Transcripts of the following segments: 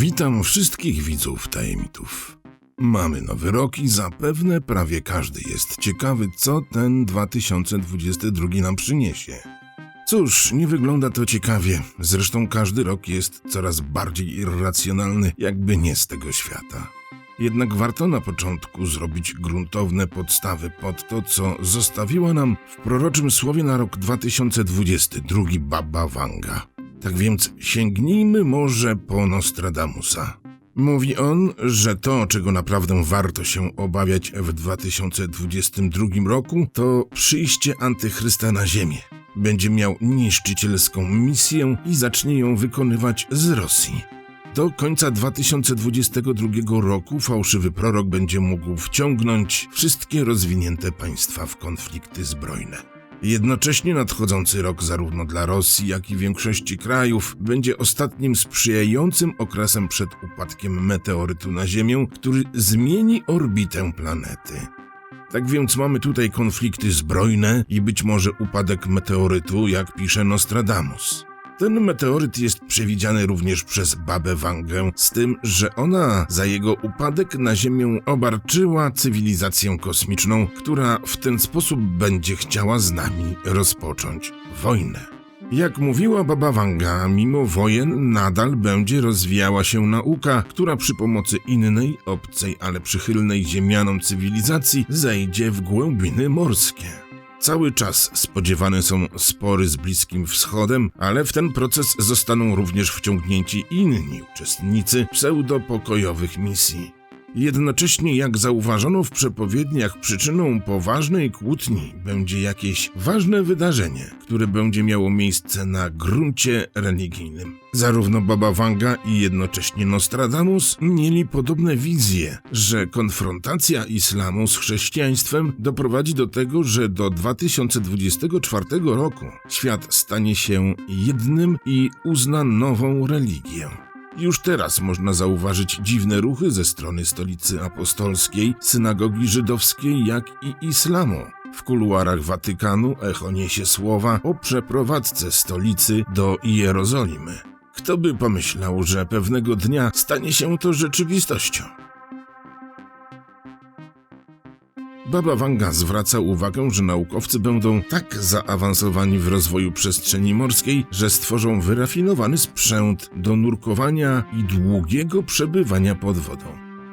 Witam wszystkich widzów tajemników. Mamy nowy rok i zapewne prawie każdy jest ciekawy, co ten 2022 nam przyniesie. Cóż, nie wygląda to ciekawie. Zresztą każdy rok jest coraz bardziej irracjonalny, jakby nie z tego świata. Jednak warto na początku zrobić gruntowne podstawy pod to, co zostawiła nam w proroczym słowie na rok 2022 Baba Wanga. Tak więc sięgnijmy może po Nostradamusa. Mówi on, że to, czego naprawdę warto się obawiać w 2022 roku, to przyjście antychrysta na Ziemię. Będzie miał niszczycielską misję i zacznie ją wykonywać z Rosji. Do końca 2022 roku fałszywy prorok będzie mógł wciągnąć wszystkie rozwinięte państwa w konflikty zbrojne. Jednocześnie nadchodzący rok zarówno dla Rosji, jak i większości krajów będzie ostatnim sprzyjającym okresem przed upadkiem meteorytu na Ziemię, który zmieni orbitę planety. Tak więc mamy tutaj konflikty zbrojne i być może upadek meteorytu, jak pisze Nostradamus. Ten meteoryt jest przewidziany również przez babę Wangę, z tym, że ona za jego upadek na Ziemię obarczyła cywilizację kosmiczną, która w ten sposób będzie chciała z nami rozpocząć wojnę. Jak mówiła baba Wanga, mimo wojen nadal będzie rozwijała się nauka, która przy pomocy innej, obcej, ale przychylnej ziemianom cywilizacji zejdzie w głębiny morskie. Cały czas spodziewane są spory z Bliskim Wschodem, ale w ten proces zostaną również wciągnięci inni uczestnicy pseudopokojowych misji. Jednocześnie, jak zauważono w przepowiedniach, przyczyną poważnej kłótni będzie jakieś ważne wydarzenie, które będzie miało miejsce na gruncie religijnym. Zarówno Baba Wanga i jednocześnie Nostradamus mieli podobne wizje, że konfrontacja islamu z chrześcijaństwem doprowadzi do tego, że do 2024 roku świat stanie się jednym i uzna nową religię. Już teraz można zauważyć dziwne ruchy ze strony stolicy apostolskiej, synagogi żydowskiej, jak i islamu. W kuluarach Watykanu echo niesie słowa o przeprowadzce stolicy do Jerozolimy. Kto by pomyślał, że pewnego dnia stanie się to rzeczywistością? Baba Wanga zwraca uwagę, że naukowcy będą tak zaawansowani w rozwoju przestrzeni morskiej, że stworzą wyrafinowany sprzęt do nurkowania i długiego przebywania pod wodą.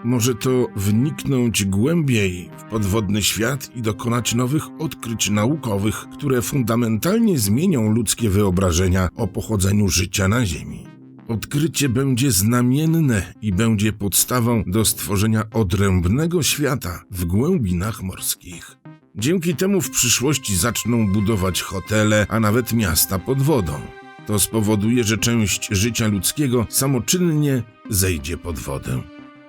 Może to wniknąć głębiej w podwodny świat i dokonać nowych odkryć naukowych, które fundamentalnie zmienią ludzkie wyobrażenia o pochodzeniu życia na Ziemi. Odkrycie będzie znamienne i będzie podstawą do stworzenia odrębnego świata w głębinach morskich. Dzięki temu w przyszłości zaczną budować hotele, a nawet miasta pod wodą. To spowoduje, że część życia ludzkiego samoczynnie zejdzie pod wodę.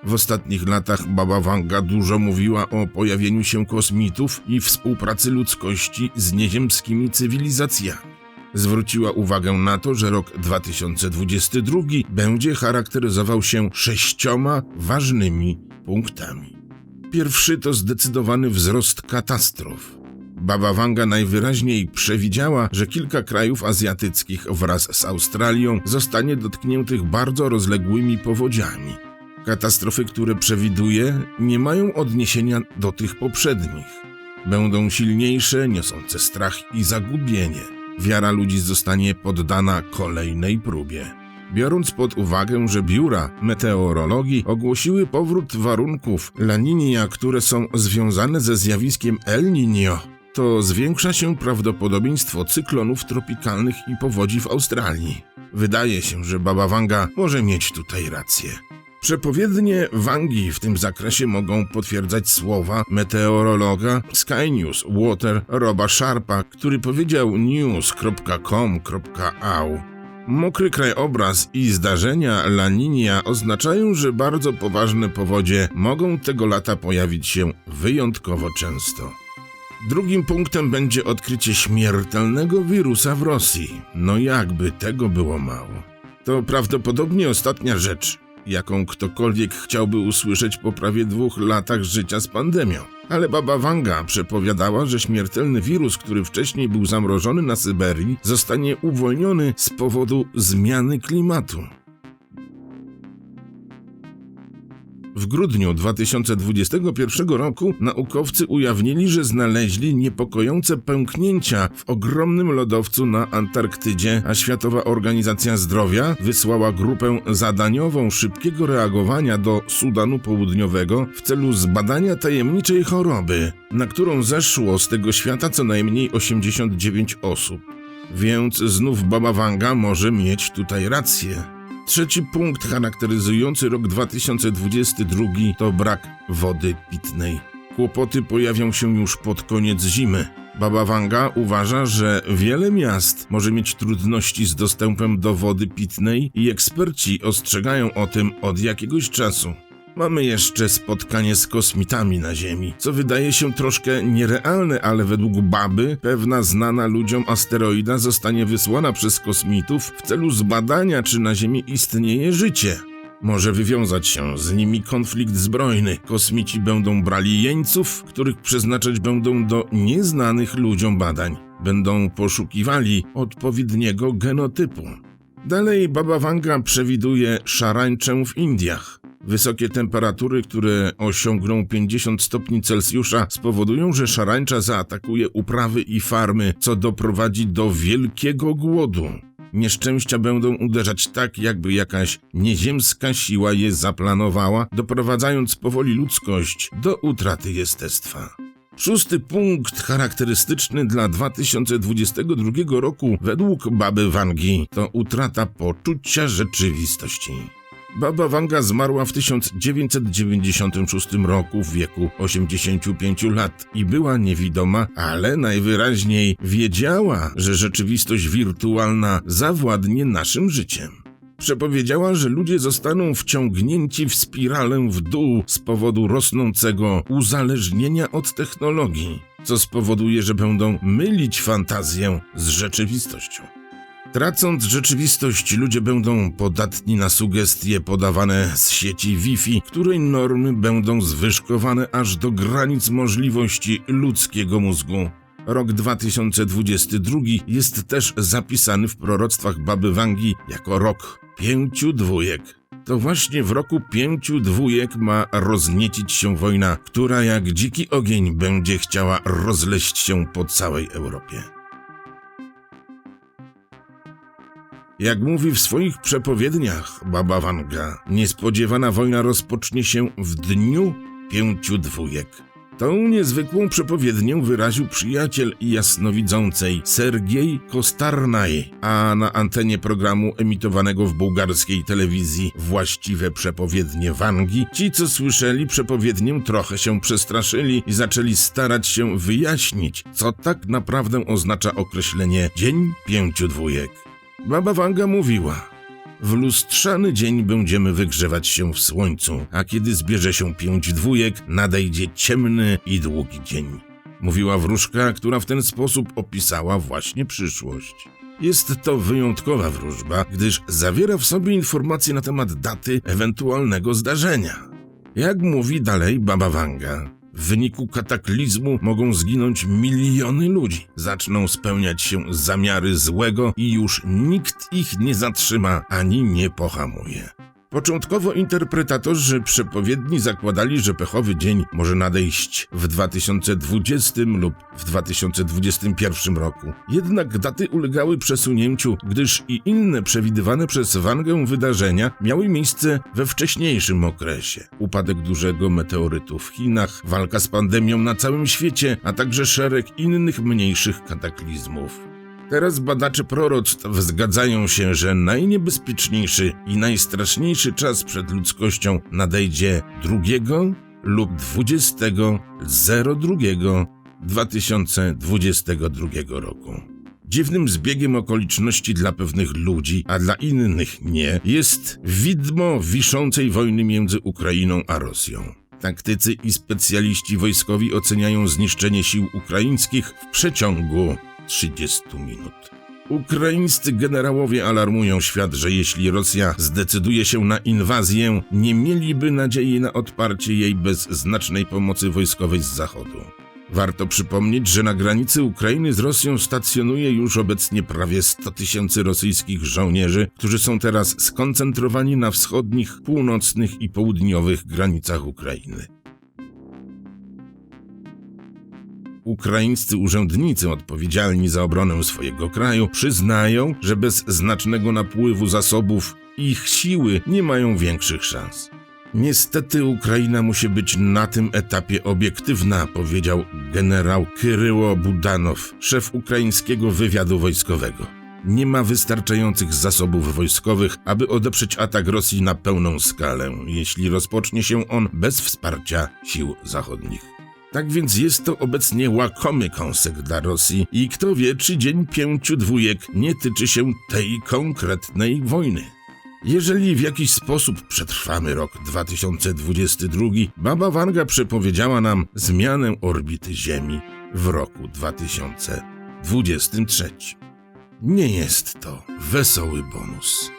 W ostatnich latach Baba Wanga dużo mówiła o pojawieniu się kosmitów i współpracy ludzkości z nieziemskimi cywilizacjami zwróciła uwagę na to, że rok 2022 będzie charakteryzował się sześcioma ważnymi punktami. Pierwszy to zdecydowany wzrost katastrof. Baba Wanga najwyraźniej przewidziała, że kilka krajów azjatyckich wraz z Australią zostanie dotkniętych bardzo rozległymi powodziami. Katastrofy, które przewiduje, nie mają odniesienia do tych poprzednich. Będą silniejsze, niosące strach i zagubienie wiara ludzi zostanie poddana kolejnej próbie. Biorąc pod uwagę, że biura meteorologii ogłosiły powrót warunków La Niña, które są związane ze zjawiskiem El Niño, to zwiększa się prawdopodobieństwo cyklonów tropikalnych i powodzi w Australii. Wydaje się, że Baba Wanga może mieć tutaj rację. Przepowiednie Wangi w tym zakresie mogą potwierdzać słowa meteorologa Sky News Water Roba Sharpa, który powiedział news.com.au Mokry krajobraz i zdarzenia La Niña oznaczają, że bardzo poważne powodzie mogą tego lata pojawić się wyjątkowo często. Drugim punktem będzie odkrycie śmiertelnego wirusa w Rosji. No jakby tego było mało. To prawdopodobnie ostatnia rzecz, jaką ktokolwiek chciałby usłyszeć po prawie dwóch latach życia z pandemią. Ale baba Wanga przepowiadała, że śmiertelny wirus, który wcześniej był zamrożony na Syberii, zostanie uwolniony z powodu zmiany klimatu. Grudniu 2021 roku naukowcy ujawnili, że znaleźli niepokojące pęknięcia w ogromnym lodowcu na Antarktydzie, a Światowa Organizacja Zdrowia wysłała grupę zadaniową szybkiego reagowania do Sudanu Południowego w celu zbadania tajemniczej choroby, na którą zeszło z tego świata co najmniej 89 osób. Więc znów Baba Wanga może mieć tutaj rację. Trzeci punkt charakteryzujący rok 2022 to brak wody pitnej. Kłopoty pojawią się już pod koniec zimy. Baba Wanga uważa, że wiele miast może mieć trudności z dostępem do wody pitnej i eksperci ostrzegają o tym od jakiegoś czasu. Mamy jeszcze spotkanie z kosmitami na Ziemi, co wydaje się troszkę nierealne, ale według Baby pewna znana ludziom asteroida zostanie wysłana przez kosmitów w celu zbadania, czy na Ziemi istnieje życie. Może wywiązać się z nimi konflikt zbrojny. Kosmici będą brali jeńców, których przeznaczać będą do nieznanych ludziom badań. Będą poszukiwali odpowiedniego genotypu. Dalej Baba Wanga przewiduje szarańczę w Indiach. Wysokie temperatury, które osiągną 50 stopni Celsjusza, spowodują, że szarańcza zaatakuje uprawy i farmy, co doprowadzi do wielkiego głodu. Nieszczęścia będą uderzać tak, jakby jakaś nieziemska siła je zaplanowała, doprowadzając powoli ludzkość do utraty jestestwa. Szósty punkt charakterystyczny dla 2022 roku według Baby Wangi to utrata poczucia rzeczywistości. Baba Wanga zmarła w 1996 roku w wieku 85 lat i była niewidoma, ale najwyraźniej wiedziała, że rzeczywistość wirtualna zawładnie naszym życiem. Przepowiedziała, że ludzie zostaną wciągnięci w spiralę w dół z powodu rosnącego uzależnienia od technologii, co spowoduje, że będą mylić fantazję z rzeczywistością. Tracąc rzeczywistość, ludzie będą podatni na sugestie podawane z sieci Wi-Fi, której normy będą zwyżkowane aż do granic możliwości ludzkiego mózgu. Rok 2022 jest też zapisany w proroctwach Baby Wangi jako rok pięciu dwójek. To właśnie w roku pięciu dwójek ma rozniecić się wojna, która jak dziki ogień będzie chciała rozleść się po całej Europie. Jak mówi w swoich przepowiedniach Baba Wanga, niespodziewana wojna rozpocznie się w dniu pięciu dwójek. Tą niezwykłą przepowiednię wyraził przyjaciel jasnowidzącej Sergiej Kostarnaj, a na antenie programu emitowanego w bułgarskiej telewizji Właściwe przepowiednie Wangi, ci co słyszeli przepowiednię trochę się przestraszyli i zaczęli starać się wyjaśnić, co tak naprawdę oznacza określenie Dzień Pięciu Dwójek. Baba Wanga mówiła: W lustrzany dzień będziemy wygrzewać się w słońcu, a kiedy zbierze się pięć dwójek, nadejdzie ciemny i długi dzień. Mówiła wróżka, która w ten sposób opisała właśnie przyszłość. Jest to wyjątkowa wróżba, gdyż zawiera w sobie informacje na temat daty ewentualnego zdarzenia. Jak mówi dalej Baba Wanga, w wyniku kataklizmu mogą zginąć miliony ludzi. Zaczną spełniać się zamiary złego i już nikt ich nie zatrzyma ani nie pohamuje. Początkowo interpretatorzy przepowiedni zakładali, że pechowy dzień może nadejść w 2020 lub w 2021 roku. Jednak daty ulegały przesunięciu, gdyż i inne przewidywane przez Wangę wydarzenia miały miejsce we wcześniejszym okresie. Upadek dużego meteorytu w Chinach, walka z pandemią na całym świecie, a także szereg innych mniejszych kataklizmów. Teraz badacze proroctw zgadzają się, że najniebezpieczniejszy i najstraszniejszy czas przed ludzkością nadejdzie 2 lub 20 02 2022 roku. Dziwnym zbiegiem okoliczności dla pewnych ludzi, a dla innych nie, jest widmo wiszącej wojny między Ukrainą a Rosją. Taktycy i specjaliści wojskowi oceniają zniszczenie sił ukraińskich w przeciągu 30 minut. Ukraińscy generałowie alarmują świat, że jeśli Rosja zdecyduje się na inwazję, nie mieliby nadziei na odparcie jej bez znacznej pomocy wojskowej z Zachodu. Warto przypomnieć, że na granicy Ukrainy z Rosją stacjonuje już obecnie prawie 100 tysięcy rosyjskich żołnierzy, którzy są teraz skoncentrowani na wschodnich, północnych i południowych granicach Ukrainy. Ukraińscy urzędnicy odpowiedzialni za obronę swojego kraju przyznają, że bez znacznego napływu zasobów ich siły nie mają większych szans. Niestety Ukraina musi być na tym etapie obiektywna, powiedział generał Kyryło Budanow, szef ukraińskiego wywiadu wojskowego. Nie ma wystarczających zasobów wojskowych, aby odeprzeć atak Rosji na pełną skalę, jeśli rozpocznie się on bez wsparcia sił zachodnich. Tak więc jest to obecnie łakomy kąsek dla Rosji i kto wie, czy dzień pięciu dwójek nie tyczy się tej konkretnej wojny. Jeżeli w jakiś sposób przetrwamy rok 2022, Baba Wanga przepowiedziała nam zmianę orbity Ziemi w roku 2023. Nie jest to wesoły bonus.